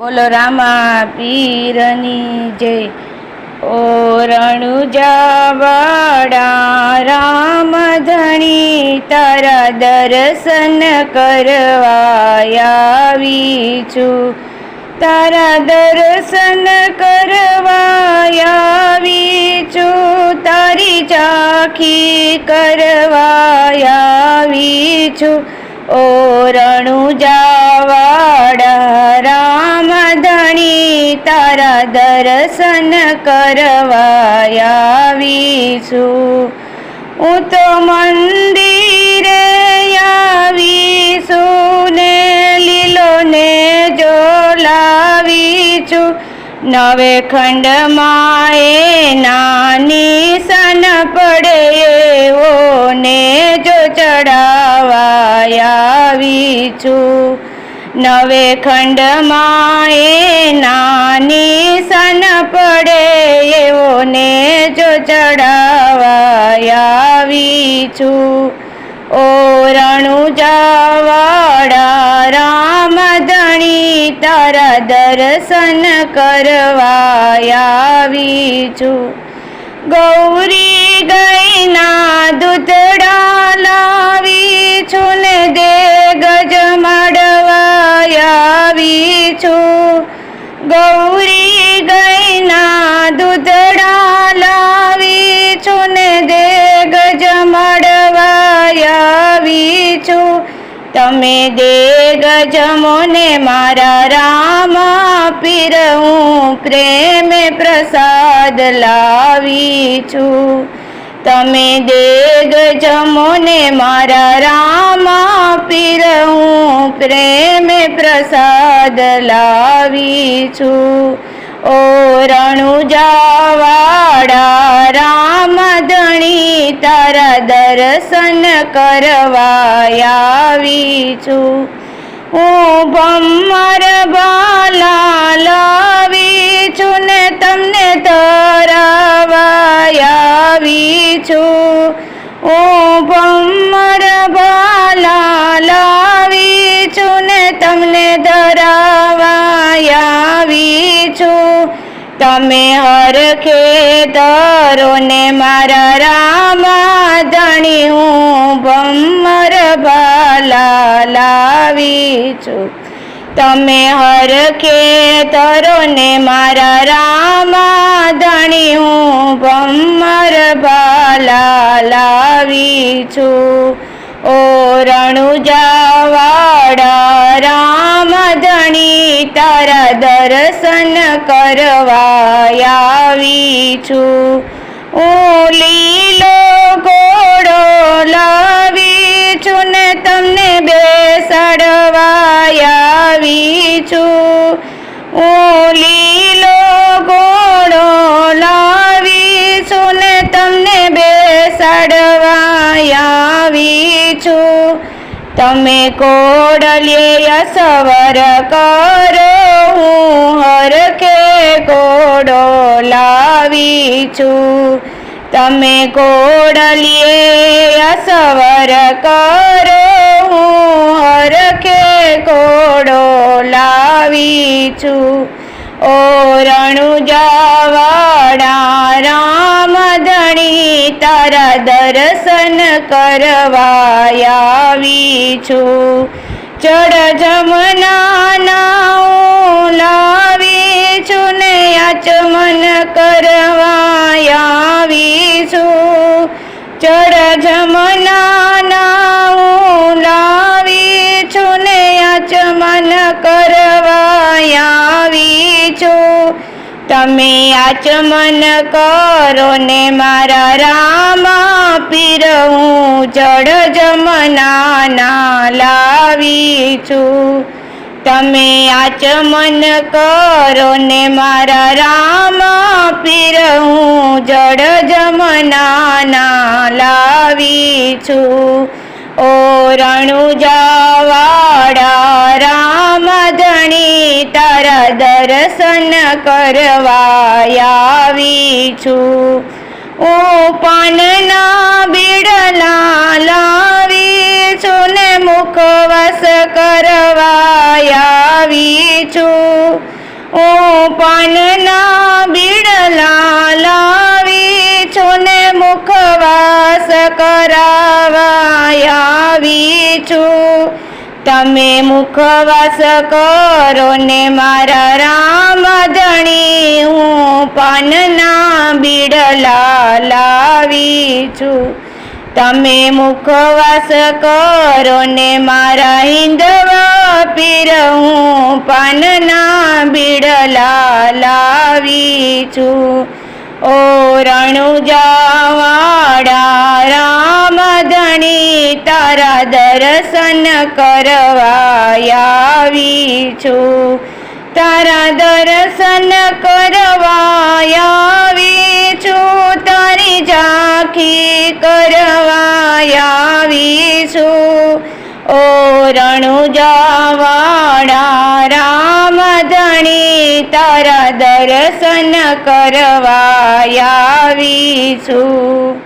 બોલો, રામા પીરની જય ઓ રણુજાવાડા રામ ધણી તારા દર્શન કરવા છું. તારા દર્શન કરવા છું. તારી ચાખી કરવા છું. ઓ રણુજાવાડા રામ ધણી તારા દર્શન કરવા આવી હું તો મંદિરે આવીશું ને લીલો ને જો છું નવે ખંડમાં એ નાની સન પડે એવો ને જો ચડાવા આવી છું નવે ખંડમાં એ નાની સન પડે એવોને જો ચડાવા આવી છું. ઓ રણુજાવાડા રામ ધણી તારા દર્શન કરવા આવી છું. ગૌરી ગઈના દૂધડા ગૌરી ગઈના દૂધડા લાવી છું ને દેગ જમડવાયાવી છું. તમે દેગ જમો ને મારા રામ પીર હું પ્રેમે પ્રસાદ લાવી છું. તમે દેગ જમોને મારા રામા પીર હું પ્રેમે પ્રસાદ લાવી છું. ઓ રણુજાવાડા રામ ધણી, તારા દર્શન કરવા આવી છું. હું ભમર બાલા લાવી છું ને તમને તમે હરખે તરો મારા રામા ધણી, હું ભમર બાલા લાવી છું. તમે હરખે તરો મારા રામા ધણી, હું ભમર બાલા લાવી છું. ઓ રણુજાવાડા રામ ધણી તારા દર્શન કરવા આવી છું. હું લીલો ઘોડો લાવી છું ને તમને બેસાડવા આવી છું. હું તમે કોડલીએ સવર કરો, હું હરખે કોડો લાવી છું. તમે કોડલીએ સવર કરો, હું હરખે કોડો લાવી છું. ઓ રણુજાવાડા રામ તારા દર્શન કરવા છું. ચડ જમના લાવી છું ને આચમન કરવાયાવી છું. ચડ જમના લાવી છું ને આચમન કરવાયા તમે આચમન કરો ને મારા રામ પીર હું જડ જમના લાવી છું. તમે આચમન કરો ને મારા રામ પીર હું જડ જમના લાવી છું. ઓ રણુજાવાડા રામ ધણી તારા દર્શન કરવા છું. હું પાનના બીડલા લાવી છું ને મુખવાસ કરવા છું. હું પાનના બીડલા લાવી મુખવાસ કરાવા છું. તમે મુખવાસ કરો ને મારા રામ ધણી, હું પાનના બીડલા લાવી છું. તમે મુખવાસ કરો ને મારા હિંદવા પીર, હું પાનના બીડલા લાવી છું. ઓ રણુજાવાડા રામ ધણી તારા દર્શન કરવા છું. તારા દર્શન કરવા છું. તારી ઝાંખી કરવા છું. ઓ રણુજાવાડા રામ ધણી તારા દર્શન કરવા આવી છું.